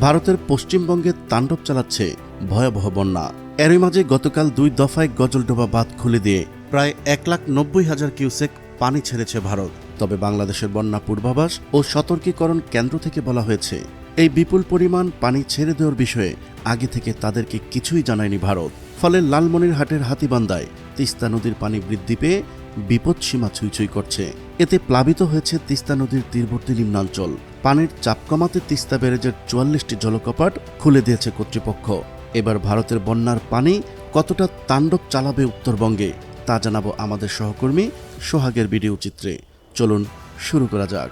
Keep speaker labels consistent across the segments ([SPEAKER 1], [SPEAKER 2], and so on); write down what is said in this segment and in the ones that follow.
[SPEAKER 1] ভারতের পশ্চিমবঙ্গে তাণ্ডব চালাচ্ছে ভয়াবহ বন্যা। এরই মাঝে গতকাল দুই দফায় গজলডোবা বাঁধ খুলে দিয়ে প্রায় এক লাখ নব্বই হাজার কিউসেক পানি ছেড়েছে ভারত। তবে বাংলাদেশের বন্যা পূর্বাভাস ও সতর্কীকরণ কেন্দ্র থেকে বলা হয়েছে। এই বিপুল পরিমাণ পানি ছেড়ে দেওয়ার বিষয়ে আগে থেকে তাদেরকে কিছুই জানায়নি ভারত। ফলে লালমনিরহাটের হাতিবান্দায় তিস্তা নদীর পানি বৃদ্ধি পেয়ে বিপদসীমা ছুঁই করছে। এতে প্লাবিত হয়েছে তিস্তা নদীর তীরবর্তী নিম্নাঞ্চল। পানির চাপ কমাতে তিস্তা ব্যারেজের চুয়াল্লিশটি জলকপাট খুলে দিয়েছে কর্তৃপক্ষ। এবার ভারতের বন্যার পানি কতটা তাণ্ডব চালাবে উত্তরবঙ্গে, তা জানাব আমাদের সহকর্মী সোহাগের ভিডিও চিত্রে। চলুন শুরু করা যাক।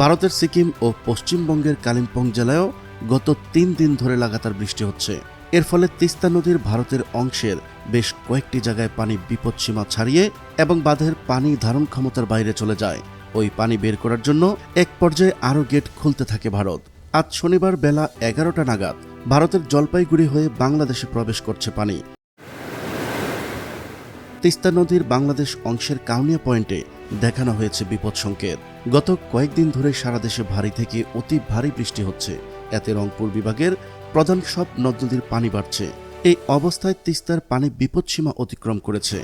[SPEAKER 1] ভারতের সিকিম ও পশ্চিমবঙ্গের কালিম্পং জেলায়ও গত তিন দিন ধরে লাগাতার বৃষ্টি হচ্ছে। এর ফলে তিস্তা নদীর ভারতের অংশের বেশ কয়েকটি জায়গায় পানি বিপদসীমা ছাড়িয়ে এবং বাঁধের পানি ধারণ ক্ষমতার বাইরে চলে যায়। ওই পানি বের করার জন্য এক পর্যায়ে আরও গেট খুলতে থাকে ভারত। আজ শনিবার বেলা এগারোটা নাগাদ ভারতের জলপাইগুড়ি হয়ে বাংলাদেশে প্রবেশ করছে পানি। তিস্তা নদীর বাংলাদেশ অংশের কাউনিয়া পয়েন্টে দেখানো হয়েছে বিপদ সংকেত। গত কয়েকদিন ধরে সারা দেশে ভারী থেকে অতি ভারী বৃষ্টি হচ্ছে। এতে রংপুর বিভাগের প্রধান সব নদ নদীর পানি বাড়ছে। এই অবস্থায় তিস্তার পানি বিপদসীমা অতিক্রম করেছে।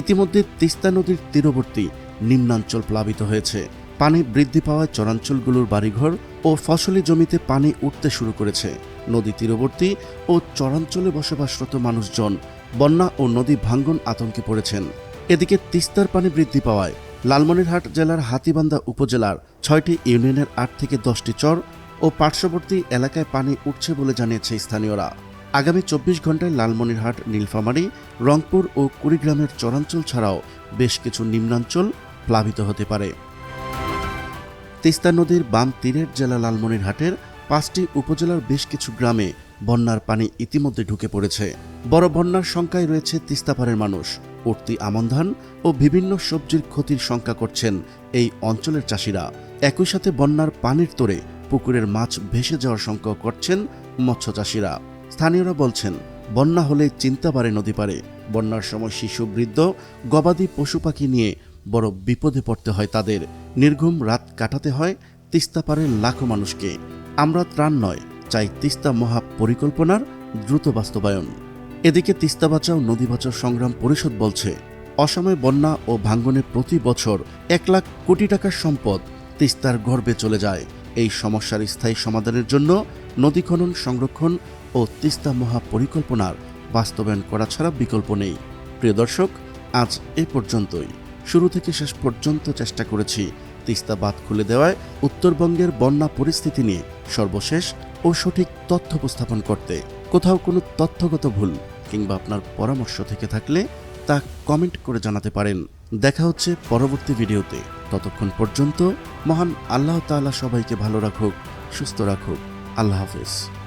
[SPEAKER 1] ইতিমধ্যে তিস্তা নদীর তীরবর্তী নিম্নাঞ্চল প্লাবিত হয়েছে। পানি বৃদ্ধি পাওয়ায় চরাঞ্চলগুলোর বাড়িঘর ও ফসলি জমিতে পানি উঠতে শুরু করেছে। নদী তীরবর্তী ও চরাঞ্চলে বসবাসরত মানুষজন বন্যা ও নদী ভাঙ্গন আতঙ্কে পড়েছেন। এদিকে তিস্তার পানি বৃদ্ধি পাওয়ায় লালমনিরহাট জেলার হাতিবান্ধা উপজেলার ছয়টি ইউনিয়নের আট থেকে দশটি চর ও পার্শ্ববর্তী এলাকায় পানি উঠছে বলে জানিয়েছে স্থানীয়রা। আগামী চব্বিশ ঘন্টায় লালমনিরহাট, নীলফামারী, রংপুর ও কুড়িগ্রামের চরাঞ্চল ছাড়াও বেশ কিছু নিম্নাঞ্চল প্লাবিত হতে পারে। তিস্তা নদীর বাম তীরের জেলা লালমনিরহাটের পাঁচটি উপজেলার বেশ কিছু গ্রামে বন্যার পানি ইতিমধ্যে ঢুকে পড়েছে। বড় বন্যার সংখ্যায় রয়েছে তিস্তাপাড়ের মানুষ। উঠতি আমন ধান ও বিভিন্ন সবজির ক্ষতির শঙ্কা করছেন এই অঞ্চলের চাষিরা। একই সাথে বন্যার পানির তোরে পুকুরের মাছ ভেসে যাওয়ার শঙ্কা করছেন মৎস্য চাষিরা। স্থানীয়রা বলছেন, বন্যা হলে চিন্তা বাড়ে নদী পারে বন্যার সময় শিশু, বৃদ্ধ, গবাদি পশু পাখি নিয়ে বড় বিপদে পড়তে হয় তাদের। নির্ঘুম রাত কাটাতে হয় তিস্তা পারের লাখো মানুষকে। আমরা ত্রাণ নয়, চাই তিস্তা মহা পরিকল্পনার দ্রুত বাস্তবায়ন। এদিকে তিস্তা বাঁচাও, নদী বাঁচাও সংগ্রাম পরিষদ বলছে, অসময়ে বন্যা ও ভাঙ্গনে প্রতি বছর এক লাখ কোটি টাকার সম্পদ তিস্তার গর্বে চলে যায়। এই সমস্যার স্থায়ী সমাধানের জন্য নদী খনন সংরক্ষণ ও তিস্তা মহাপরিকল্পনার বাস্তবায়ন করা ছাড়া বিকল্প নেই। প্রিয় দর্শক, আজ এ পর্যন্তই। শুরু থেকে শেষ পর্যন্ত চেষ্টা করেছি তিস্তা বাঁধ খুলে দেওয়ায় উত্তরবঙ্গের বন্যা পরিস্থিতি নিয়ে সর্বশেষ ও সঠিক তথ্য উপস্থাপন করতে। কোথাও কোনো তথ্যগত ভুল কিংবা আপনার পরামর্শ থেকে থাকলে তা কমেন্ট করে জানাতে পারেন। দেখা হচ্ছে পরবর্তী ভিডিওতে। ততক্ষণ পর্যন্ত মহান আল্লাহ তাআলা সবাইকে ভালো রাখুক, সুস্থ রাখুক। আল্লাহ হাফিজ।